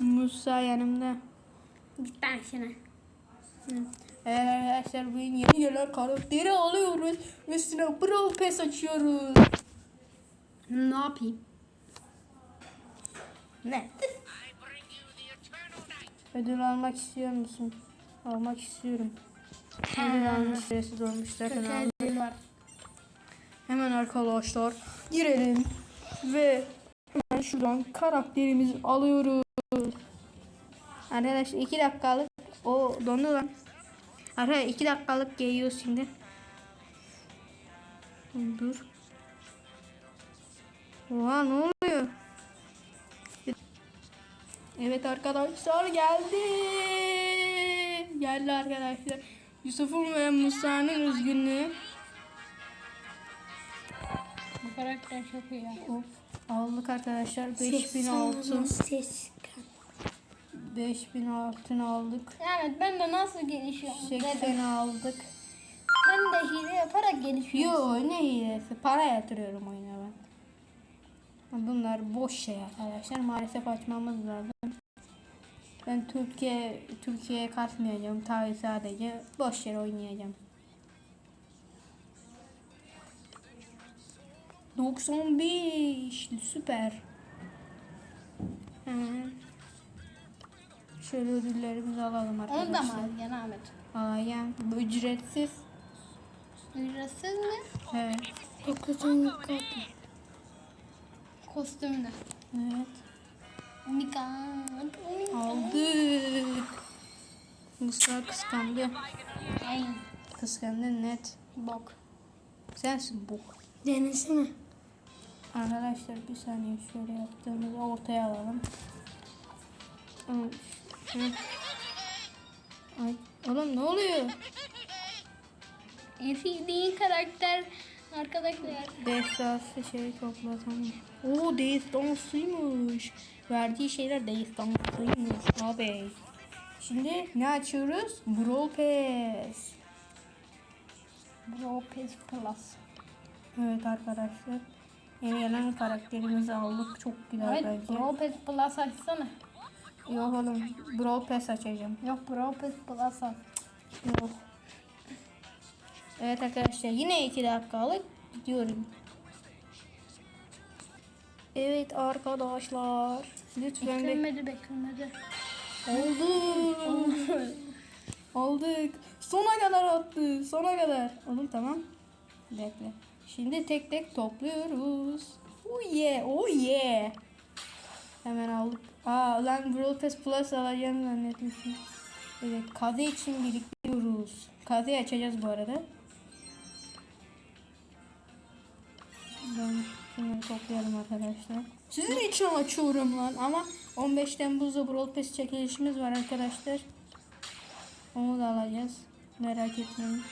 Musa yanımda. Bir tanesine. Evet arkadaşlar bugün yeni gelen karakteri alıyoruz. Üstüne Brawl Pass açıyoruz. Ne yapayım? Ne? Ödül almak istiyor musun? Almak istiyorum. Ödül almış süresi dolmuş zaten aldım. Hemen arkadaşlar girelim ve hemen şuradan karakterimizi alıyoruz. Arkadaşlar 2 dakikalık o dondu lan. Arkadaşlar 2 dakikalık geliyoruz şimdi. Dur. Oha ne oluyor? Evet arkadaşlar geldi. Geldi arkadaşlar. Yusuf'un ve Musa'nın üzgünlüğü. Karakter çok iyi. Of. Aldık arkadaşlar 5000 altın. Ses. 5000 altın aldık. Evet ben de nasıl gelişiyorum? 80 aldık. Ben de hile yaparak gelişiyorum. Yo ne hilesi? Para yatırıyorum oyuna ben. Bunlar boş şey arkadaşlar. Maalesef açmamız lazım. Ben Türkiye Türkiye'ye kasmayacağım. Tabii sadece boş yere oynayacağım. 95 süper. Hemen şöyle ödüllerimizi alalım arkadaşlar. Onu da mı alacaksın Ahmet? Alayım. Bu ücretsiz. Ücretsiz mi? Evet. 9'un yukarı. Kostüm de. Evet. Mika. Aldık. Musa kıskandı. Aynen. Kıskandı net. Bok. Sensin bu. Denesene. Arkadaşlar bir saniye şöyle yaptığımızı ortaya alalım. Ay, oğlum ne oluyor? En sevdiğin karakter arkadaşlar. Destansı şey toplatalım. Oo destansıymış. Verdiği şeyler destansıymış abi. Şimdi ne açıyoruz? Brawl Pass. Bro Pass Plus. Evet arkadaşlar. Yeni gelen karakterimizi aldık. Çok güzel Evet bence. Bro Pass Plus açsana. Yok oğlum. Brawl Pass açacağım. Yok Bro Pass Plus aç. Yok. Evet arkadaşlar yine 2 dakikalık gidiyorum. Evet arkadaşlar. Lütfen bek Beklemedi beklemedi. Aldık. Aldık. Sona kadar attı. Sona kadar. Oğlum tamam. Bekle. Şimdi tek tek topluyoruz. Oh yeah. Oh yeah. Hemen aldık. Aa lan Brawl Pass Plus alacağım zannetmişim. Evet. Kaze için biriktiriyoruz. Kazeyi açacağız bu arada. Ben şunları toplayalım arkadaşlar. Sizin için açıyorum lan ama 15 Temmuz'da Brawl Pass çekilişimiz var arkadaşlar. Onu da alacağız. Merak etmeyin.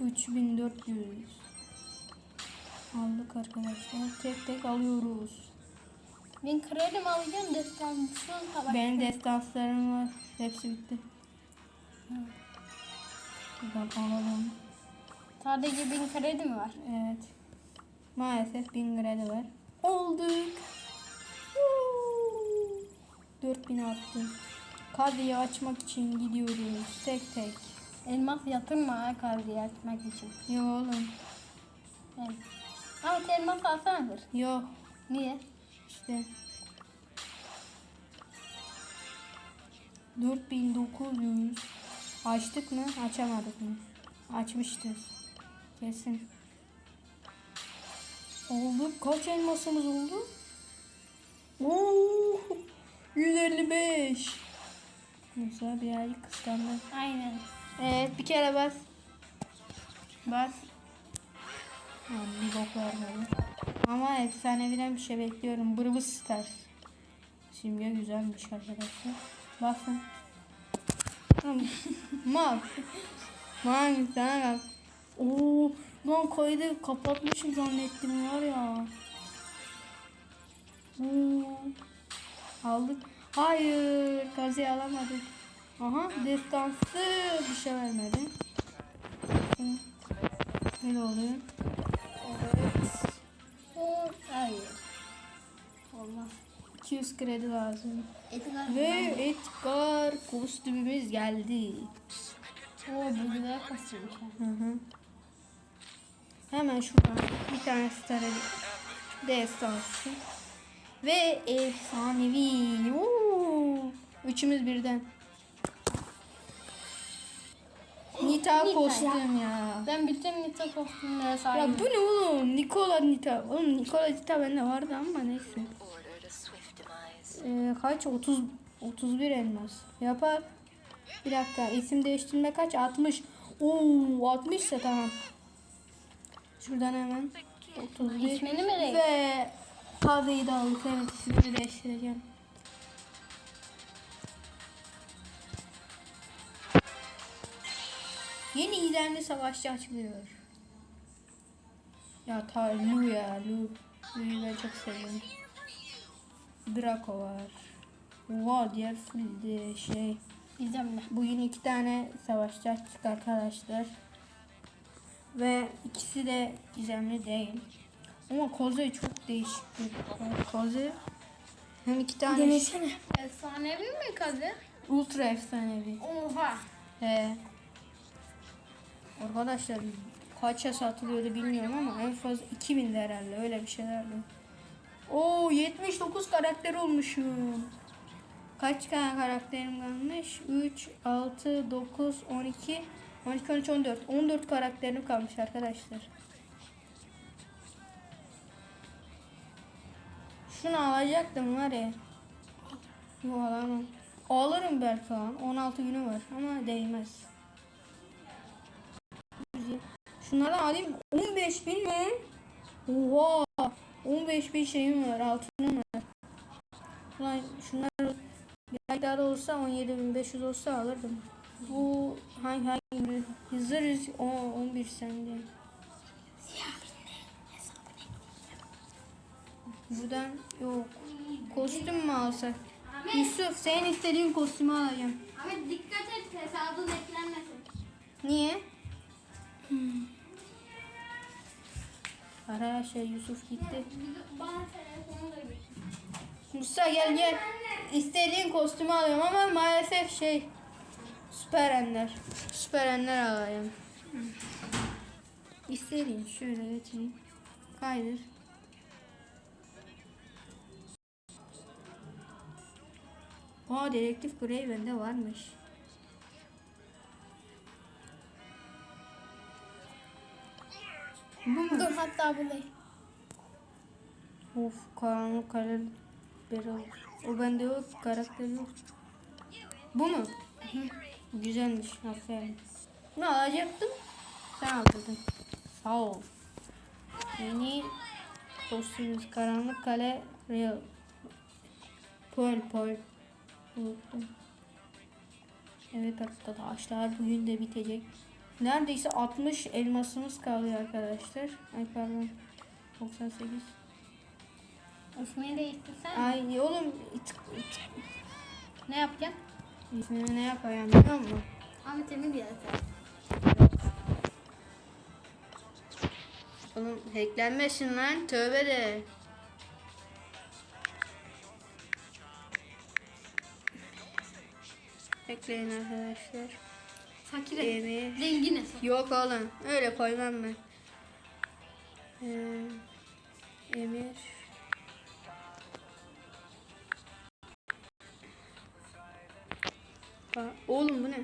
3400 Aldık arkadaşlar. Tek tek alıyoruz. Ben mi alacağım destansız savaş. Benim destanslarım var. Hepsi bitti. Buradan alalım. Sadece bin kredi mi var? Evet. Maalesef 1000 kredi var. Olduk. Woo! 4000 attı. Kadriyi açmak için gidiyoruz. Tek tek. Elmas yatırma ha açmak için. Yok oğlum. Evet. Ama elmas alsanadır. Yok. Niye? İşte. 4900 açtık mı? Açamadık mı? Açmıştır. Kesin. Oldu. Kaç elmasımız oldu? Oo, 155. Musa bir ay kıskandı. Aynen. Evet bir kere bas. Bas. Bir bok vermedi. Ama efsaneviden bir şey bekliyorum. Brawl Stars. Simge güzelmiş arkadaşlar. Tamam. Mal. Man sana bak. Oo, lan kaydı kapatmışım zannettim var ya. Oo. Aldık. Hayır, kazı alamadık. Aha, destansı bir şey vermedi. Böyle oluyor. 200 kredi lazım. Edgar. Ve Edgar kostümümüz geldi. Oo bu güzel kostümmüş. ha. Hı hı. Hemen şuradan bir tane star destansı. Ve efsanevi. Oo. Üçümüz birden. Nita Nita kostüm ya. Ben bütün Nita kostümlere Ya sahibim. bu ne oğlum? Nikola Nita. Oğlum Nikola Nita bende vardı ama neyse. Ee, kaç? 30 31 elmas. Yapar. Bir dakika. isim değiştirme kaç? 60. Oo 60 ise tamam. Şuradan hemen 31. İsmini mi? Ve Kazıyı da aldık. Evet ismini değiştireceğim. Yeni ilerli savaşçı açılıyor. Ya ta Lu ya Lu. Lu'yu ben çok seviyorum. Draco var. Oha diğer şey. Gizemli. Bugün iki tane savaşçı açtık arkadaşlar. Ve ikisi de gizemli değil. Ama Koze çok değişik bir Koze. Hem iki tane Efsanevi mi kazı? ultra efsanevi. Oha. He. Arkadaşlar kaça satılıyordu bilmiyorum ama en fazla 2000 de herhalde öyle bir şeylerdi. Oo 79 karakter olmuşum. Kaç tane karakterim kalmış? 3, 6, 9, 12, 12, 13, 14. 14 karakterim kalmış arkadaşlar. Şunu alacaktım var ya. Yok alamam. Alırım belki lan. 16 günü var ama değmez. Şunları alayım. 15 bin mi? Oha. 15 bin şeyim var. Altınım var. Ulan şunlar bir da olsa 17.500 olsa alırdım. Bu hangi hangi Hızır yüz- o 11 sende. Buradan yok. Kostüm mü alsak? Yusuf senin istediğin kostümü alacağım. Ahmet dikkat et hesabın eklenmesin. Niye? Arkadaşlar Yusuf gitti. Musa gel gel. İstediğin kostümü alıyorum ama maalesef şey Süper Ender. Süper Ender alayım. İstediğin şöyle getireyim. Kaydır. Aa dedektif Grey bende varmış. Bu mu? Dur hatta bulayım. Of karanlık kalem Beral. O bende yok karakter yok. Bu mu? Hı. Güzelmiş aferin. Bunu alacaktım. Sen aldın. Sağ ol. Yeni kostümümüz karanlık kale real. Pearl pearl. Unuttum. Evet arkadaşlar bugün de bitecek. Neredeyse 60 elmasımız kalıyor arkadaşlar. Ay pardon. 98. İsmini değiştirsen Ay oğlum it, it, ne yapacaksın? ismini ne yapayım biliyor musun? Ahmet Emin bir yazar. Oğlum hacklenmesin lan tövbe de. Bekleyin arkadaşlar. Fakir Emir. Zengin hesap. Yok oğlum öyle koymam ben. Ee, Emir. Ba- Oğlum bu ne?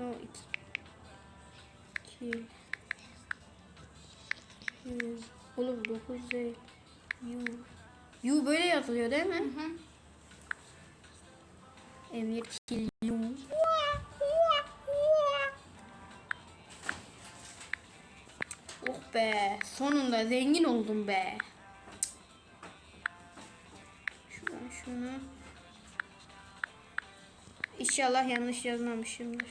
Yo, iki. İki. Oğlum dokuz değil. Yu. Yu böyle yazılıyor değil mi? Hı hı. Emir Kilyu. Oh be. Sonunda zengin oldum be. Şuradan şunu. İnşallah yanlış yazmamışımdır.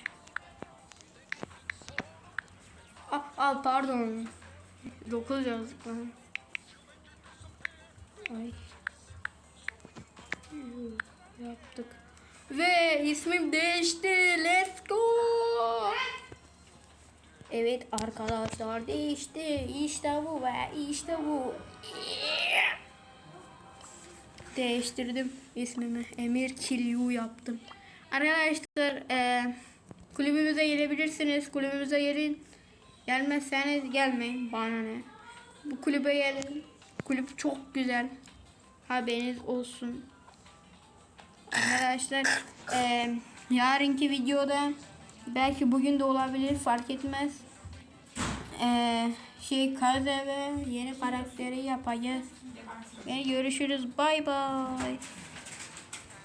Ah, al pardon. 9 yazdık lan. Ay. Yaptık. Ve ismim değişti. Let's go. Evet arkadaşlar değişti. İşte bu ve işte bu. Değiştirdim ismimi. Emir Kilyu yaptım. Arkadaşlar e, kulübümüze gelebilirsiniz. Kulübümüze gelin. Gelmezseniz gelmeyin. Bana ne. Bu kulübe gelin. Kulüp çok güzel. Haberiniz olsun. Arkadaşlar e, yarınki videoda belki bugün de olabilir fark etmez. E, şey Kaze ve yeni karakteri yapacağız. Ve görüşürüz. Bay bay.